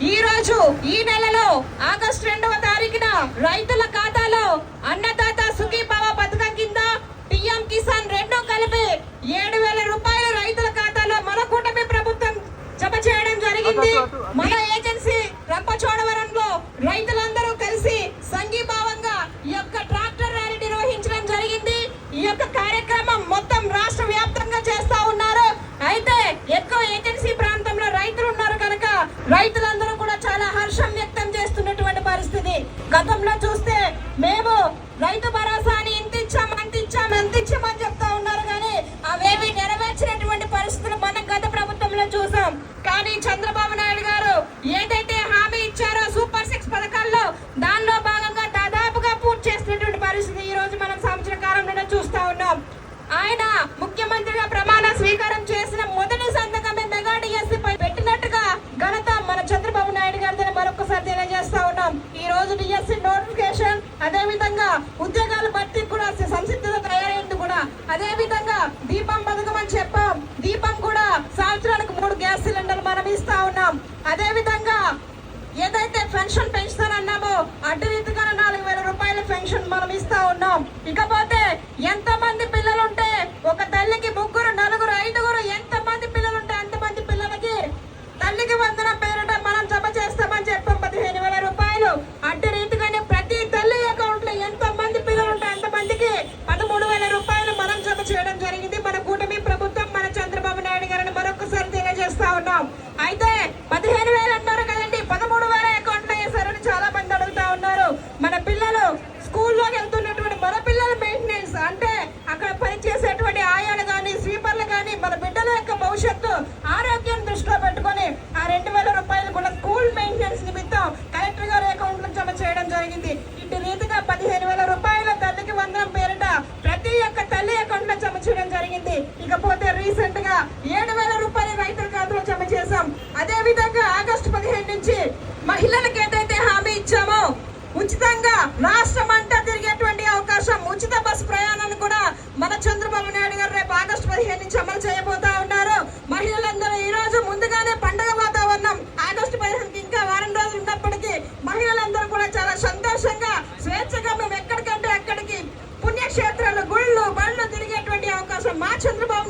ఈ రోజు ఈ నెలలో ఆగస్టు రెండవ తారీఖున రైతుల ఖాతాలో అన్నదాత సుఖీభావ పథకం కింద పిఎం కిసాన్ రెండు కలిపి ఏడు వేల రూపాయలు రైతుల ఖాతాలో మన కూటమి ప్రభుత్వం జమ చేయడం జరిగింది. మన ఏజెన్సీ రంపచోడవరంలో రైతులందరూ కలిసి సంఘీభావంగా ఈ యొక్క ట్రాక్టర్ ర్యాలీ నిర్వహించడం జరిగింది. ఈ యొక్క కార్యక్రమం గతంలో చూస్తే మేము రైతు భరోసాని ఇంత ఇచ్చాం అంత ఇచ్చాం ఎంత ఇచ్చామని చెప్తా ఉన్నారు కానీ అవేవి నెరవేర్చినటువంటి పరిస్థితులు మనం గత ప్రభుత్వంలో చూసాం. కానీ చంద్రబాబు నాయుడు గారు ఏదైతే హామీ ఇచ్చారో సూపర్ సిక్స్ పథకాల్లో దానిలో భాగంగా దాదాపుగా పూర్తి చేసినటువంటి పరిస్థితి ఈ రోజు మనం సంవత్సర కాలంలోనే చూస్తా ఉన్నాం. ఆయన ముఖ్యమంత్రిగా ప్రమాణ స్వీకారం చేసిన తెలియజేస్తా ఉన్నాం ఈ రోజు డిఎస్సి నోటిఫికేషన్ అదే విధంగా ఉద్యోగాల భర్తీ కూడా సంసిద్ధత తయారైంది కూడా. అదే విధంగా దీపం పథకం చెప్పాం. దీపం కూడా సంవత్సరానికి మూడు గ్యాస్ సిలిండర్లు మనం ఇస్తా ఉన్నాం. అదే విధంగా ఏదైతే పెన్షన్ పెంచుతానన్నామో అటు అయితే పదిహేను వేలు అన్నారు కదండి. పదమూడు వేల అకౌంట్లో వేశారని చాలా మంది అడుగుతా ఉన్నారు. మన పిల్లలు స్కూల్లోకి వెళ్తున్నటువంటి మన పిల్లల మెయింటెనెన్స్ అంటే అక్కడ పనిచేసేటువంటి ఆయాలు కానీ స్వీపర్లు కానీ మన బిడ్డల యొక్క భవిష్యత్తు ఆరోగ్యం దృష్టిలో పెట్టుకొని ఆ రెండు వేల రూపాయలు కూడా స్కూల్ మెయింటెనెన్స్ నిమిత్తం కలెక్టర్ గారి అకౌంట్లో జమ చేయడం జరిగింది. ఇటు రీతిగా పదిహేను వేల రూపాయల తల్లికి వందనం పేరిట ప్రతి ఒక్క తల్లి అకౌంట్లో జమ చేయడం జరిగింది. ఇకపోతే రాష్ట్రం అంతా తిరిగేటువంటి అవకాశం ఉచిత బస్సు ప్రయాణాన్ని కూడా మన చంద్రబాబు నాయుడు గారు రేపు ఆగస్టు పదిహేను నుంచి అమలు చేయబోతా ఉన్నారు. మహిళలందరూ ఈ రోజు ముందుగానే పండగ వాతావరణం ఆగస్టు పదిహేనుకి ఇంకా వారం రోజులు ఉన్నప్పటికీ మహిళలందరూ కూడా చాలా సంతోషంగా స్వేచ్ఛగా మేము ఎక్కడికంటే అక్కడికి పుణ్యక్షేత్రాలు గుళ్ళు బళ్ళు తిరిగేటువంటి అవకాశం మా చంద్రబాబు